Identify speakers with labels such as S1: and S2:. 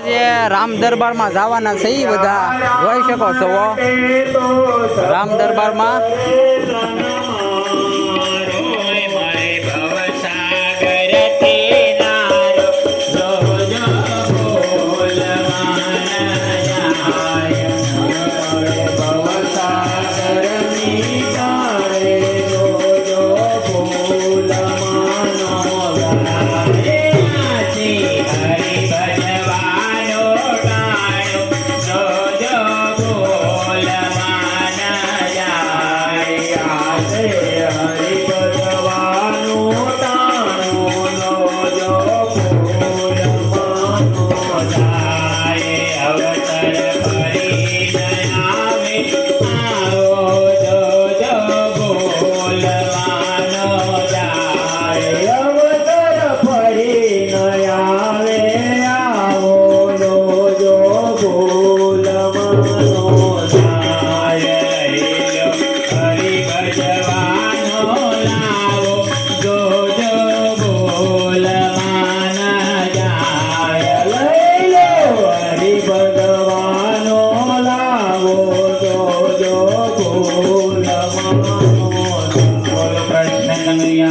S1: આજે રામ દરબારમાં જવાના છે બધા. જોઈ શકો છો રામ દરબારમાં. Amen. શરણયા